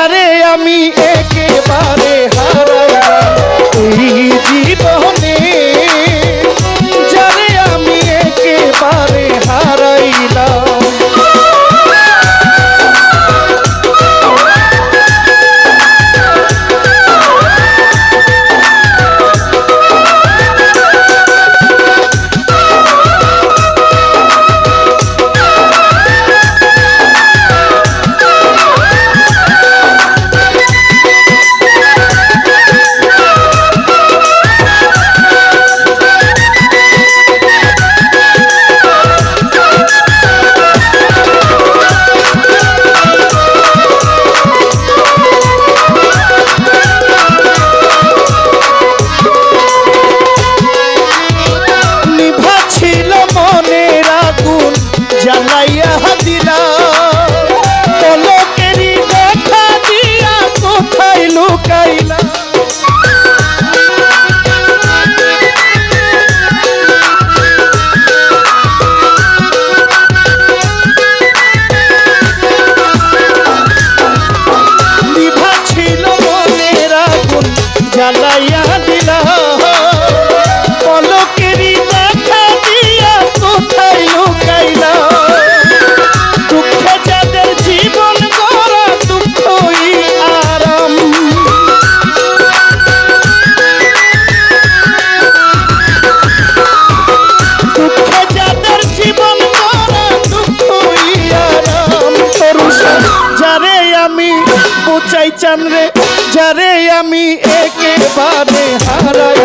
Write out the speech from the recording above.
যারে আমি একেবারে জ্বালাইয়া চাই চান রে যারে আমি একেবারে হারাই